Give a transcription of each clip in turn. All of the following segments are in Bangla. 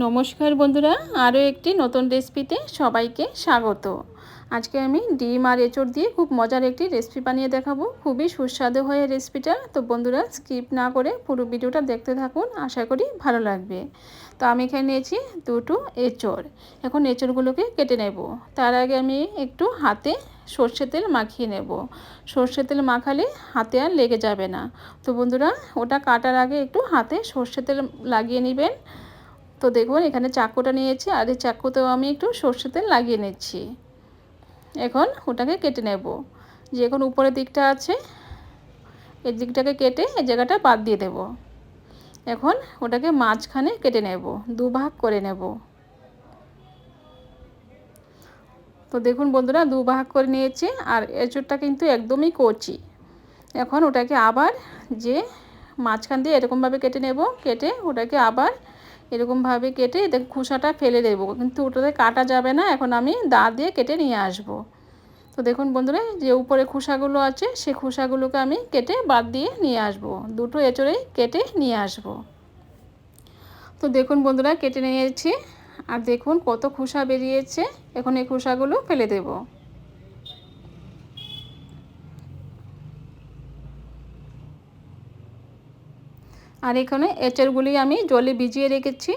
নমস্কার বন্ধুরা, আরও একটি নতুন রেসিপিতে সবাইকে স্বাগত। আজকে আমি ডিম আর এঁচড় দিয়ে খুব মজার একটি রেসিপি বানিয়ে দেখাবো। খুবই সুস্বাদু হয় রেসিপিটা, তো বন্ধুরা স্কিপ না করে পুরো ভিডিওটা দেখতে থাকুন, আশা করি ভালো লাগবে। তো আমি এখানে নিয়েছি দুটো এঁচড়। এখন এঁচড়গুলোকে কেটে নেব। তার আগে আমি একটু হাতে সর্ষে তেল মাখিয়ে নেব। সর্ষে তেল মাখালে হাতে আর লেগে যাবে না। তো বন্ধুরা, ওটা কাটার আগে একটু হাতে সর্ষে তেল লাগিয়ে নেবেন। তো দেখুন, এখানে চাকুটা নিয়েছি আর এই চাকুতেও আমি একটু সর্ষে তেল লাগিয়ে নিচ্ছি। এখন ওটাকে কেটে নেব। যে এখন উপরের দিকটা আছে, এই দিকটাকে কেটে এই জায়গাটা বাদ দিয়ে দেব। এখন ওটাকে মাঝখানে কেটে নেব, দু ভাগ করে নেব। তো দেখুন বন্ধুরা, দু ভাগ করে নিয়েছি আর এঁচড়টা কিন্তু একদমই কচি। এখন ওটাকে আবার যে মাঝখান দিয়ে এরকমভাবে কেটে নেব, কেটে ওটাকে আবার এরকমভাবে কেটে দেখ খোসাটা ফেলে দেবো। কিন্তু ওটাতে কাটা যাবে না, এখন আমি দা দিয়ে কেটে নিয়ে আসব। তো দেখুন বন্ধুরা, যে উপরে খোসাগুলো আছে, সে খোসাগুলোকে আমি কেটে বাদ দিয়ে নিয়ে আসব। দুটো এঁচড়েই কেটে নিয়ে আসব। তো দেখুন বন্ধুরা, কেটে নিয়েছি। আর দেখুন কত খোসা বেরিয়েছে। এখন এই খোসাগুলো ফেলে দেবো। আর এখানে এঁচড়গুলি আমি জলে ভিজিয়ে রেখেছি।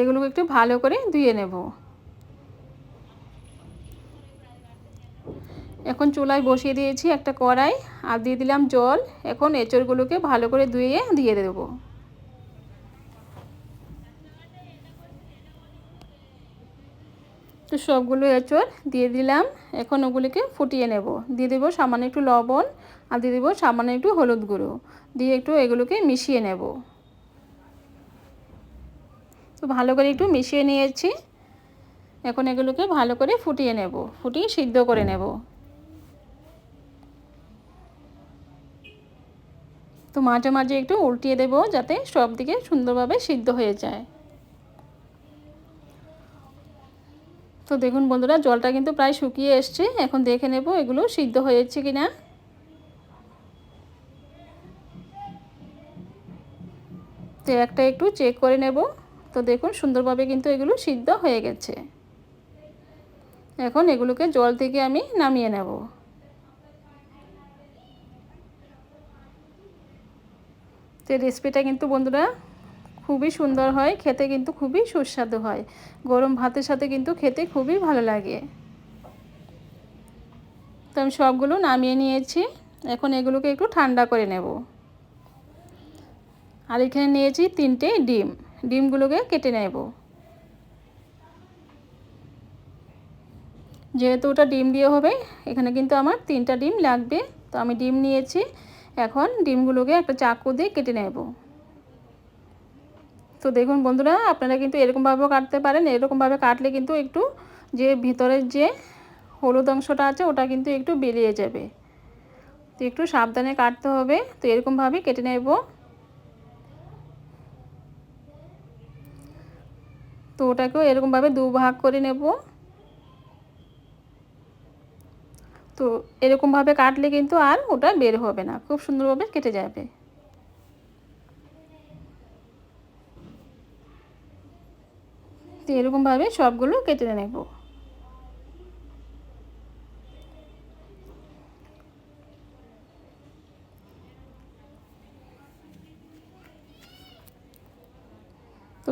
এগুলোকে একটু ভালো করে ধুয়ে নেব। এখন চুলায় বসিয়ে দিয়েছি একটা কড়াই আর দিয়ে দিলাম জল। এখন এঁচড়গুলোকে ভালো করে ধুয়ে দিয়ে দেবো। তো সবগুলো এঁচড় দিয়ে দিলাম। এখন ওগুলিকে ফুটিয়ে নেব। দিয়ে দেবো সামান্য একটু লবণ। আর দিয়ে দেবো সামান্য একটু হলুদ গুঁড়ো। দিয়ে একটু এগুলোকে মিশিয়ে নেব। তো ভালো করে একটু মিশিয়ে নিয়েছি। এখন এগুলোকে ভালো করে ফুটিয়ে নেব। ফুটিয়ে সিদ্ধ করে নেব। তো মাঝে মাঝে একটু উল্টিয়ে দেব যাতে সব দিকে সুন্দরভাবে সিদ্ধ হয়ে যায়। তো দেখুন বন্ধুরা, জলটা কিন্তু প্রায় শুকিয়ে এসছে। এখন দেখে নেব এগুলো সিদ্ধ হয়েছে কি না একটা একটু চেক করে নেব। তো দেখুন, সুন্দরভাবে কিন্তু এগুলো সিদ্ধ হয়ে গেছে। এখন এগুলোকে জল থেকে আমি নামিয়ে নেব। তো রেসিপিটা কিন্তু বন্ধুরা খুবই সুন্দর হয়, খেতে কিন্তু খুবই সুস্বাদু হয়। গরম ভাতের সাথে কিন্তু খেতে খুবই ভালো লাগে। তো আমি সবগুলো নামিয়ে নিয়েছি। এখন এগুলোকে একটু ঠান্ডা করে নেব। আর এখানে নিয়েছি তিনটে ডিম। ডিমগুলোকে কেটে নেব। যেহেতু ওটা ডিম দিয়ে হবে, এখানে কিন্তু আমার তিনটা ডিম লাগবে। তো আমি ডিম নিয়েছি, এখন ডিমগুলোকে একটা চাকু দিয়ে কেটে নেব। তো দেখুন বন্ধুরা, আপনারা কিন্তু এরকমভাবেও কাটতে পারেন। এরকমভাবে কাটলে কিন্তু একটু যে ভিতরের যে হলুদ অংশটা আছে, ওটা কিন্তু একটু বেরিয়ে যাবে। তো একটু সাবধানে কাটতে হবে। তো এরকমভাবে কেটে নেব। তো ওটাকেও এরকমভাবে দু ভাগ করে নেব। তো এরকমভাবে কাটলে কিন্তু আর ওটা বের হবে না, খুব সুন্দরভাবে কেটে যাবে। তো এরকমভাবে সবগুলো কেটে নেব।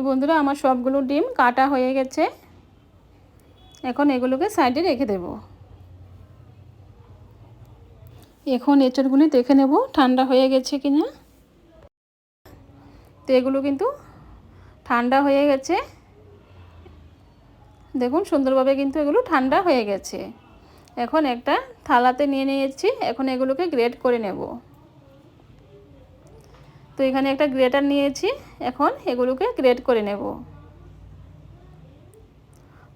বন্ধুরা, আমার সবগুলো ডিম কাটা হয়ে গেছে। এখন এগুলোকে সাইডে রেখে দেব। এখন এঁচড়গুলি দেখে নেব, ঠান্ডা হয়ে গেছে কিনা। তো এগুলো কিন্তু ঠান্ডা হয়ে গেছে। দেখুন, সুন্দরভাবে কিন্তু এগুলো ঠান্ডা হয়ে গেছে। এখন একটা থালাতে নিয়ে নিয়েছি, এখন এগুলোকে গ্রেড করে নেব। তো এখানে একটা গ্রেটার নিয়েছি। এখন এগুলোকে গ্রেট করে নেব।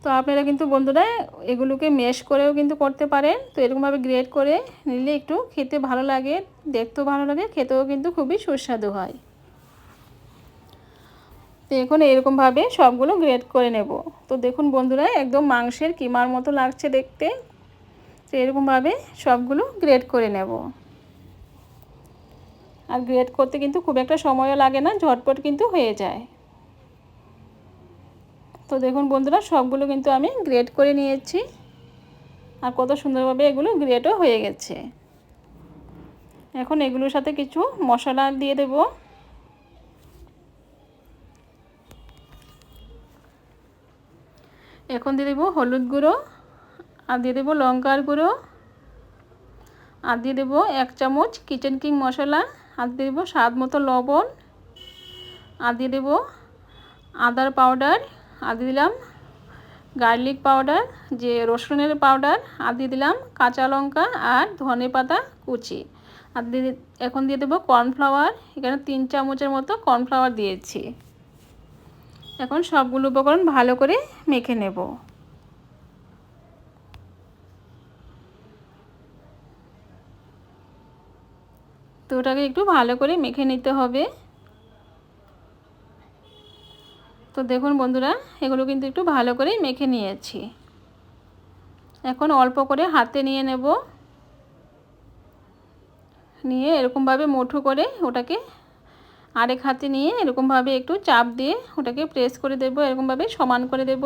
তো আপনারা কিন্তু বন্ধুরা এগুলোকে মেশ করেও কিন্তু করতে পারেন। তো এরকমভাবে গ্রেট করে নিলে একটু খেতে ভালো লাগে, দেখতেও ভালো লাগে, খেতেও কিন্তু খুবই সুস্বাদু হয়। তো এখন এরকমভাবে সবগুলো গ্রেট করে নেব। তো দেখুন বন্ধুরা, একদম মাংসের কিমার মতো লাগছে দেখতে। তো এরকমভাবে সবগুলো গ্রেট করে নেব। আর গ্রেট করতে কিন্তু খুব একটা সময়ও লাগে না, ঝটপট কিন্তু হয়ে যায়। তো দেখুন বন্ধুরা, সবগুলো কিন্তু আমি গ্রেট করে নিয়েছি। আর কত সুন্দরভাবে এগুলো গ্রেটও হয়ে গেছে। এখন এগুলোর সাথে কিছু মশলা দিয়ে দেব। এখন দিয়ে দেবো হলুদ গুঁড়ো, আর দিয়ে দেবো লঙ্কার গুঁড়ো, আর দিয়ে দেবো এক চামচ কিচেন কিং মশলা। আর দেবো স্বাদ মতো লবণ, আর দিয়ে দেবো আদার পাউডার, আর দিলাম গার্লিক পাউডার, যে রসুনের পাউডার, আর দিয়ে দিলাম কাঁচা লঙ্কা আর ধনে পাতা কুচি। আর দিয়ে এখন দিয়ে দেবো কর্নফ্লাওয়ার, এখানে তিন চামচের মতো কর্নফ্লাওয়ার দিয়েছি। এখন সবগুলো উপকরণ ভালো করে মেখে নেব। ওটাকে একটু ভালো করে মেখে নিতে হবে। তো দেখুন বন্ধুরা, এগুলো কিন্তু একটু ভালো করে মেখে নিয়েছি। এখন অল্প করে হাতে নিয়ে নেব। নিয়ে এরকমভাবে মুঠো করে ওটাকে আরেক হাতে নিয়ে এরকমভাবে একটু চাপ দিয়ে ওটাকে প্রেস করে দেব, এরকমভাবে সমান করে দেব।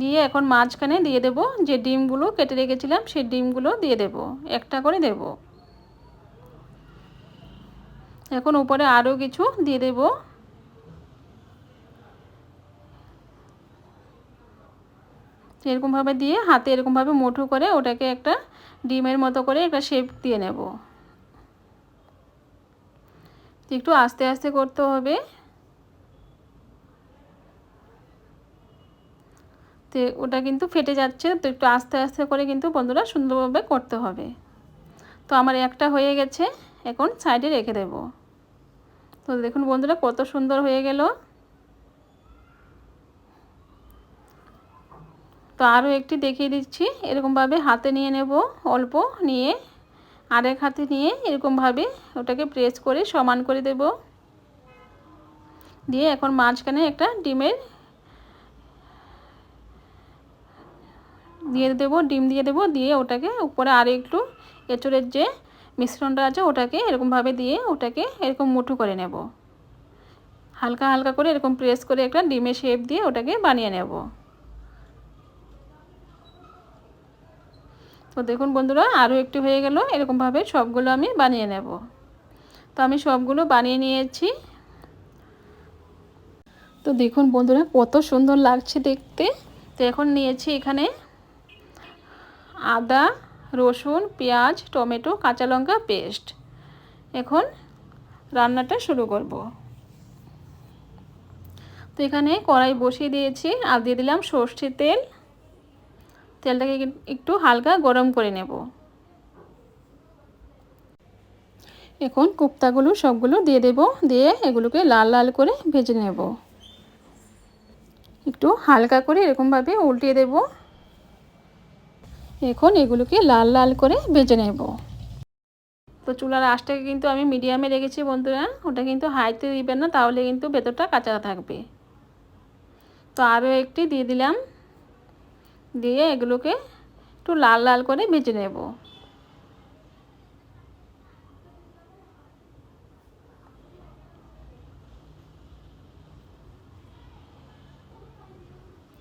দিয়ে এখন মাঝখানে দিয়ে দেব যে ডিমগুলো কেটে রেখেছিলাম, সেই ডিমগুলো দিয়ে দেব, একটা করে দেব। এখন উপরে আরও কিছু দিয়ে দেব। এরকমভাবে দিয়ে হাতে এরকমভাবে মুঠো করে ওটাকে একটা ডিমের মতো করে একটা শেপ দিয়ে নেব। একটু আস্তে আস্তে করতে হবে। তো ওটা কিন্তু ফেটে যাচ্ছে, তো একটু আস্তে আস্তে করে কিন্তু বন্ধুরা সুন্দরভাবে করতে হবে। তো আমার একটা হয়ে গেছে। এখন সাইডে রেখে দেব। তো দেখুন বন্ধুরা কত সুন্দর হয়ে গেল। তো আরও একটি দেখিয়ে দিচ্ছি, এরকমভাবে হাতে নিয়ে নেব, অল্প নিয়ে, আরেক হাতে নিয়ে এরকমভাবে ওটাকে প্রেস করে সমান করে দেব। দিয়ে এখন মাঝখানে একটা ডিমের, দিয়ে দেব, ডিম দিয়ে দেব, দিয়ে ওটাকে উপরে আরও একটু এঁচড়ের যে মিশ্রণটা আছে, ওটাকে এরকমভাবে দিয়ে ওটাকে এরকম মুঠো করে নেব। হালকা হালকা করে এরকম প্রেস করে একটা ডিমের শেপ দিয়ে ওটাকে বানিয়ে নেব। তো দেখুন বন্ধুরা, আরও একটু হয়ে গেল, এরকমভাবে সবগুলো আমি বানিয়ে নেব। তো আমি সবগুলো বানিয়ে নিয়েছি। তো দেখুন বন্ধুরা, কত সুন্দর লাগছে দেখতে। তো এখন নিয়েছি এখানে আদা রসুন, পেঁয়াজ, টমেটো, কাঁচা লঙ্কা, পেস্ট। এখন রান্নাটা শুরু করব। তো এখানে কড়াই বসিয়ে দিয়েছি আর দিয়ে দিলাম সর্ষের তেল। তেলটাকে একটু হালকা গরম করে নেব। এখন কুপ্তাগুলো সবগুলো দিয়ে দেব। দিয়ে এগুলোকে লাল লাল করে ভেজে নেব। একটু হালকা করে এরকমভাবে উল্টিয়ে দেব। এখন এগুলোকে লাল লাল করে ভেজে নেব। তো চুলার আঁচটাকে কিন্তু আমি মিডিয়ামে রেখেছি বন্ধুরা, ওটা কিন্তু হাইতে দিবেন না, তাহলে কিন্তু ভেতরটা কাঁচা থাকবে। তো আরও একটি দিয়ে দিলাম, দিয়ে এগুলোকে একটু লাল লাল করে ভেজে নেব।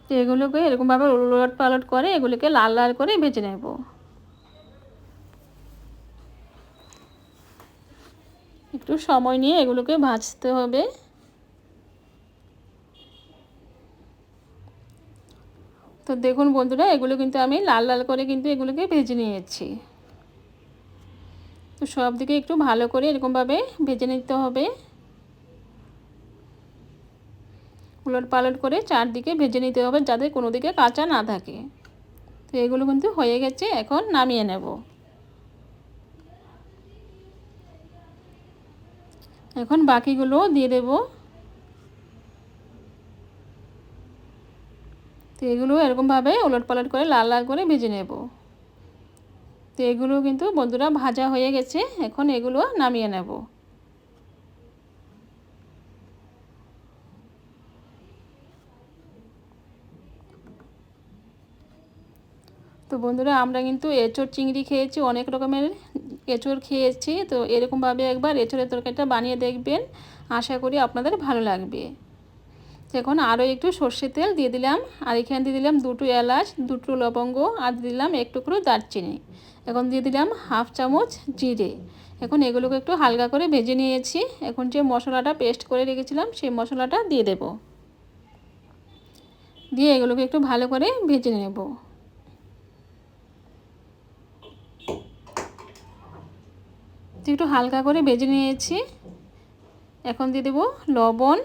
এগুলোকে এরকমভাবে উলট পালট করে এগুলোকে লাল লাল করে ভেজে নেব। একটু সময় নিয়ে এগুলোকে ভাজতে হবে। তো দেখুন বন্ধুরা, এগুলো কিন্তু আমি লাল লাল করে কিন্তু এগুলোকে ভেজে নিয়েছি। তো সব দিকে একটু ভালো করে এরকমভাবে ভেজে নিতে হবে। উলট পালট করে চারদিকে ভেজে নিতে হবে যাতে কোনো দিকে কাঁচা না থাকে। তো এগুলো কিন্তু হয়ে গেছে, এখন নামিয়ে নেব। এখন বাকিগুলো দিয়ে দেবো। তো এগুলো এরকমভাবে উলট পালট করে লাল লাল করে ভেজে নেব। তো এগুলো কিন্তু বন্ধুরা ভাজা হয়ে গেছে, এখন এগুলো নামিয়ে নেব। তো বন্ধুরা, আমরা কিন্তু এঁচোড় চিংড়ি খেয়েছি, অনেক রকমের এঁচড় খেয়েছি। তো এরকমভাবে একবার এঁচড়ের তরকারিটা বানিয়ে দেখবেন, আশা করি আপনাদের ভালো লাগবে। এখন আরও একটু সর্ষে তেল দিয়ে দিলাম, আর এখানে দিয়ে দিলাম দুটো এলাচ, দুটো লবঙ্গ, আর দিয়ে দিলাম এক টুকরো দারচিনি। এখন দিয়ে দিলাম হাফ চামচ জিরে। এখন এগুলোকে একটু হালকা করে ভেজে নিয়েছি। এখন যে মশলাটা পেস্ট করে রেখেছিলাম, সেই মশলাটা দিয়ে দেব। দিয়ে এগুলোকে একটু ভালো করে ভেজে নেব। একটু হালকা করে ভেজে নিয়েছি। এখন দিয়ে দেবো লবণ।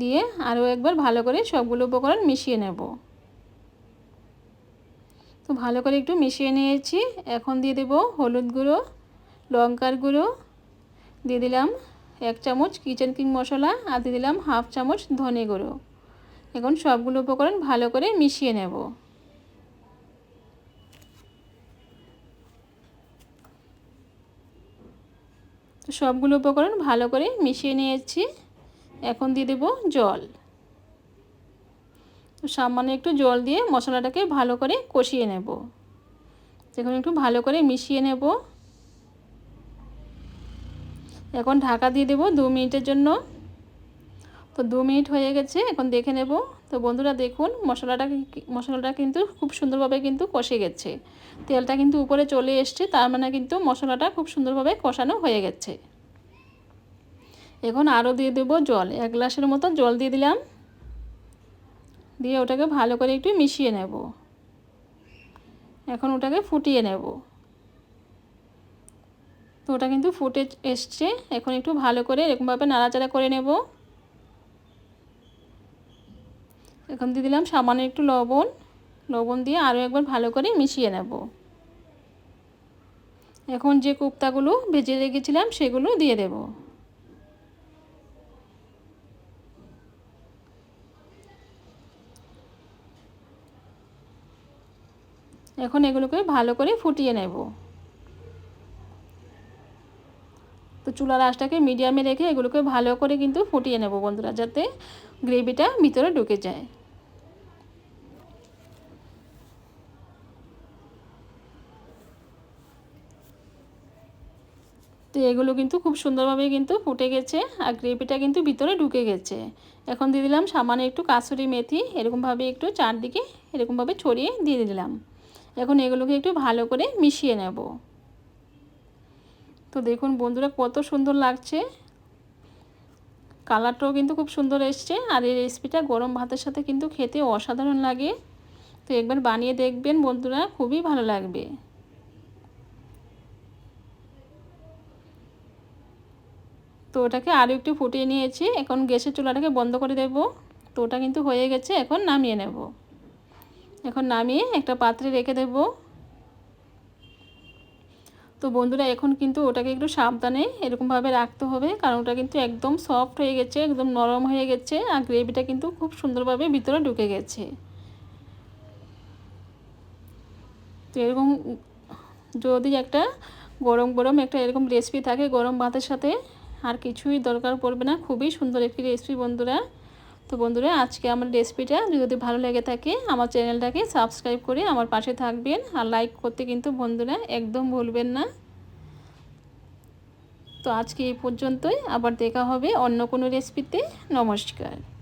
দিয়ে আরও একবার ভালো করে সবগুলো উপকরণ মিশিয়ে নেব। তো ভালো করে একটু মিশিয়ে নিয়েছি। এখন দিয়ে দেব হলুদ গুঁড়ো, লঙ্কার গুঁড়ো। দিয়ে দিলাম এক চামচ কিচেন কিং মশলা আর দিয়ে দিলাম হাফ চামচ ধনে গুঁড়ো। এখন সবগুলো উপকরণ ভালো করে মিশিয়ে নেব। সবগুলো উপকরণ ভালো করে মিশিয়ে নিয়েছি। এখন দিয়ে দেব জল। সামান্য একটু জল দিয়ে মশলাটাকে ভালো করে কষিয়ে নেব। এখন একটু ভালো করে মিশিয়ে নেব। এখন ঢাকা দিয়ে দেব দু মিনিটের জন্য। তো দু মিনিট হয়ে গেছে, এখন দেখে নেব। তো বন্ধুরা দেখুন, মশলাটা মশলাটা কিন্তু খুব সুন্দরভাবে কিন্তু কষে গেছে। তেলটা কিন্তু উপরে চলে এসছে, তার মানে কিন্তু মশলাটা খুব সুন্দরভাবে কষানো হয়ে গেছে। এখন আরও দিয়ে দেব জল, এক গ্লাসের মতো জল দিয়ে দিলাম। দিয়ে ওটাকে ভালো করে একটু মিশিয়ে নেব। এখন ওটাকে ফুটিয়ে নেব। তো ওটা কিন্তু ফুটে এসছে, এখন একটু ভালো করে এরকমভাবে নাড়াচাড়া করে নেব। এখন দিয়ে দিলাম সামান্য একটু লবণ লবণ দিয়ে আরও একবার ভালো করে মিশিয়ে নেব। এখন যে কোপ্তাগুলো ভেজে রেখেছিলাম সেগুলো দিয়ে দেব। এখন এগুলোকে ভালো করে ফুটিয়ে নেব তো চুলার আঁচটাকে মিডিয়ামে রেখে এগুলোকে ভালো করে কিন্তু ফুটিয়ে নেব বন্ধুরা, যাতে গ্রেভিটা ভিতরে ঢুকে যায়। তো এগুলো কিন্তু খুব সুন্দরভাবে কিন্তু ফুটে গেছে আর গ্রেভিটা কিন্তু ভিতরে ঢুকে গেছে। এখন দিয়ে দিলাম সামান্য একটু কাসুরি মেথি, এরকমভাবে একটু চারদিকে এরকমভাবে ছড়িয়ে দিয়ে দিলাম। এখন এগুলোকে একটু ভালো করে মিশিয়ে নেব। তো দেখুন বন্ধুরা কত সুন্দর লাগছে। কালারটাও কিন্তু খুব সুন্দর এসছে আর এই রেসিপিটা গরম ভাতের সাথে কিন্তু খেতে অসাধারণ লাগে। তো একবার বানিয়ে দেখবেন বন্ধুরা, খুবই ভালো লাগবে। তো ওটাকে আরও একটু ফুটিয়ে নিয়েছি, এখন গ্যাসের চুলাটাকে বন্ধ করে দেব। তো ওটা কিন্তু হয়ে গেছে, এখন নামিয়ে নেব। এখন নামিয়ে একটা পাত্রে রেখে দেব। তো বন্ধুরা, এখন কিন্তু ওটাকে একটু সাবধানে এরকমভাবে রাখতে হবে, কারণ ওটা কিন্তু একদম সফট হয়ে গেছে, একদম নরম হয়ে গেছে, আর গ্রেভিটা কিন্তু খুব সুন্দরভাবে ভিতরে ঢুকে গেছে। তো এরকম যদি একটা গরম গরম একটা এরকম রেসিপি থাকে, গরম ভাতের সাথে, আর কিছুই দরকার পড়বে না, খুবই সুন্দর একটি রেসিপি বন্ধুরা। তো বন্ধুরা, আজকে আমার রেসিপিটা যদি ভালো লেগে থাকে, আমার চ্যানেলটাকে সাবস্ক্রাইব করে আমার পাশে থাকবেন। আর লাইক করতে কিন্তু বন্ধুরা একদম ভুলবেন না। তো আজকে এই পর্যন্তই, আবার দেখা হবে অন্য কোনো রেসিপিতে। নমস্কার।